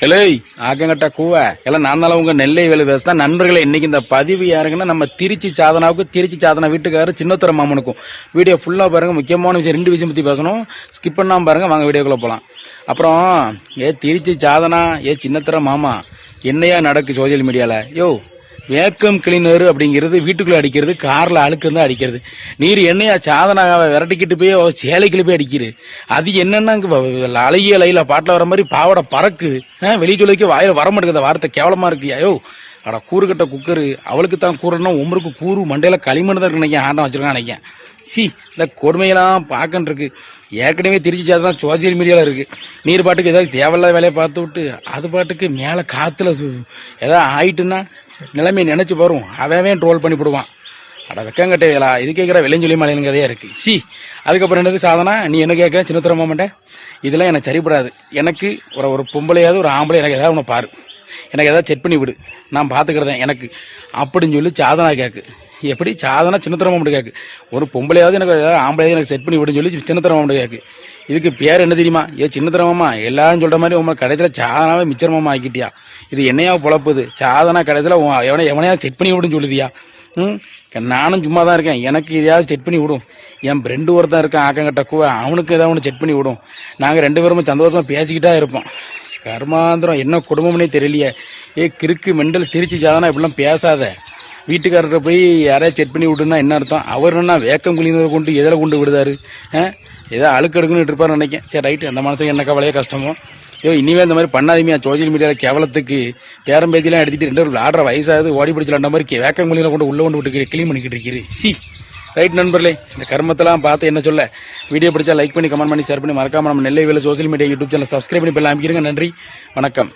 Hello ஆக்கங்கட்டா கூவ. எல்லாம் நான் தான் உங்க நெல்லை வேலை பேசுதான் நண்பர்களே இன்னைக்கு இந்த பதிவு யாருங்கன்னா நம்ம திருச்சி சாதனாவுக்கு திருச்சி சாதனா வீட்டுக்காரர் சின்னத்தர மாமனுக்கும். வீடியோ ஃபுல்லாக பாருங்க முக்கியமான விஷயம் ரெண்டு விஷயம் பற்றி பேசணும். ஸ்கிப் பண்ணாமல் பாருங்க வாங்க வீடியோக்குள்ளே போகலாம் அப்புறம் ஏ திருச்சி சாதனா ஏ சின்னத்தர மாமா என்னையா நடக்கு சோசியல் மீடியாவில் யோ வேக்கம் கிளீனர் அப்படிங்கிறது வீட்டுக்குள்ளே அடிக்கிறது காரில் அழுக்கு அடிக்கிறது. நீர் என்னையா சாதனாவை விரட்டிக்கிட்டு போய் சேலைக்குள்ளே சேலைக்குள்ள போய் அடிக்கிறது அது என்னென்னா இங்க அழகிய லையில் பாட்டில் வர மாதிரி பாவட பறக்கு. வெளியே சொல்லிக்க வாயில் வர மாட்டேங்குது வார்த்தை கேவலமாக இருக்கு. ஐயோ அட கூறுகட்ட குக்கரு. அவளுக்கு தான் கூறுனா உமருக்கு கூறு. மண்டையில் களிமண் தான் இருக்கு நினைக்கிறேன். ஆண்டம் வச்சிருக்கான் நினைக்கேன் சி இந்த கொடுமையெல்லாம் பார்க்கன்னு இருக்கு. ஏற்கனவே திருச்சி சாதம் சோசியல் மீடியாவில் இருக்குது நீர் பாட்டுக்கு ஏதாவது தேவையில்லாத வேலையை பார்த்து விட்டு அது பாட்டுக்கு மேலே காற்றுல ஏதாவது ஆயிட்டுன்னா நிலைமையை நினச்சி வரும் அவன் ட்ரோல் பண்ணி போடுவான் அட வெக்கங்கட்டைகளா இது கேட்குற விளைஞ்சொலி மலையிலும் இருக்குது சி அதுக்கப்புறம் என்னது சாதனா நீ என்ன கேட்க சின்னத்திரமா மாட்டேன்? இதெல்லாம் எனக்கு சரிப்படாது எனக்கு ஒரு ஒரு பொம்பளையாவது ஒரு ஆம்பளை எனக்கு ஏதாவது ஒன்று பாரு. எனக்கு ஏதாவது செக் பண்ணி விடு. நான் பார்த்துக்கிறதேன் எனக்கு. அப்படின்னு சொல்லி சாதனா கேட்கு எப்படி? சாதனா சின்னத்தரமா மட்டும் கேட்கு ஒரு பொம்பளையாவது எனக்கு ஆம்பளையாவது எனக்கு செட் பண்ணி விடுன்னு சொல்லி சின்னத்தரமா மட்டும் கேட்கு இதுக்கு பேர் என்ன தெரியுமா? ஏ சின்னத்தரமாம்மா எல்லாரும் சொல்கிற மாதிரி உங்களை கடைசியில் சாதனாவே மிச்சரமாமா ஆக்கிட்டியா? இது என்னையா பொழப்புது? சாதனா கடைசியில் எவனை எவனையா செட் பண்ணி விடுன்னு சொல்லுதியா? ம்? நானும் சும்மா தான் இருக்கேன். எனக்கு எதையாவது செட் பண்ணி விடும். என் ஃப்ரெண்டு ஒருத்தன் இருக்கான் ஆக்கங்கட்ட கூவ. அவனுக்கு ஏதாவது ஒன்று செட் பண்ணி விடும். நாங்கள் ரெண்டு பேரும் சந்தோஷமாக பேசிக்கிட்டா இருப்போம். கர்மாந்திரம் என்ன குடும்பம்னே தெரியலையே. ஏ கிறுக்கு மெண்டல் திருச்சி சாதனா இப்படிலாம் பேசாத. வீட்டுக்காரர்கிட்ட போய் யாரையா செட் பண்ணி விட்டுன்னா என்ன அர்த்தம்? அவர் என்ன வேக்கம் குளினரை கொண்டு எதில் கொண்டு விடுதாரு. ஆ? ஏதோ அழுக்கு எடுக்கணும்னு இருப்பாரு நினைக்கேன் சரி ரைட்டு அந்த மனசுக்கு என்ன கவலையே கஷ்டமோ? ஐயோ இனிமேல் இந்த மாதிரி பண்ணாதீங்க. சோசியல் மீடியாவில் கேவலத்துக்கு பேரம்பேத்திலாம் எடுத்துகிட்டு ரெண்டு ஆடுற வயசாகுது ஓடி பிடிச்சலாண்ட மாதிரி கே- வேக்கம் குளினரை கொண்டு உள்ளே கொண்டு விட்டு க்ளீன் பண்ணிக்கிட்டு இருக்கிறீ சி. ரைட் நண்பர்களே இந்த கர்மத்தெல்லாம் பார்த்து என்ன சொல்ல? வீடியோ பிடிச்சா லைக் பண்ணி கமெண்ட் பண்ணி ஷேர் பண்ணி மறக்காம நம்ம நெல்லை வேலை social media YouTube channel subscribe பண்ணி பெல்லாம் அமைக்கிறீங்க நன்றி. வணக்கம்.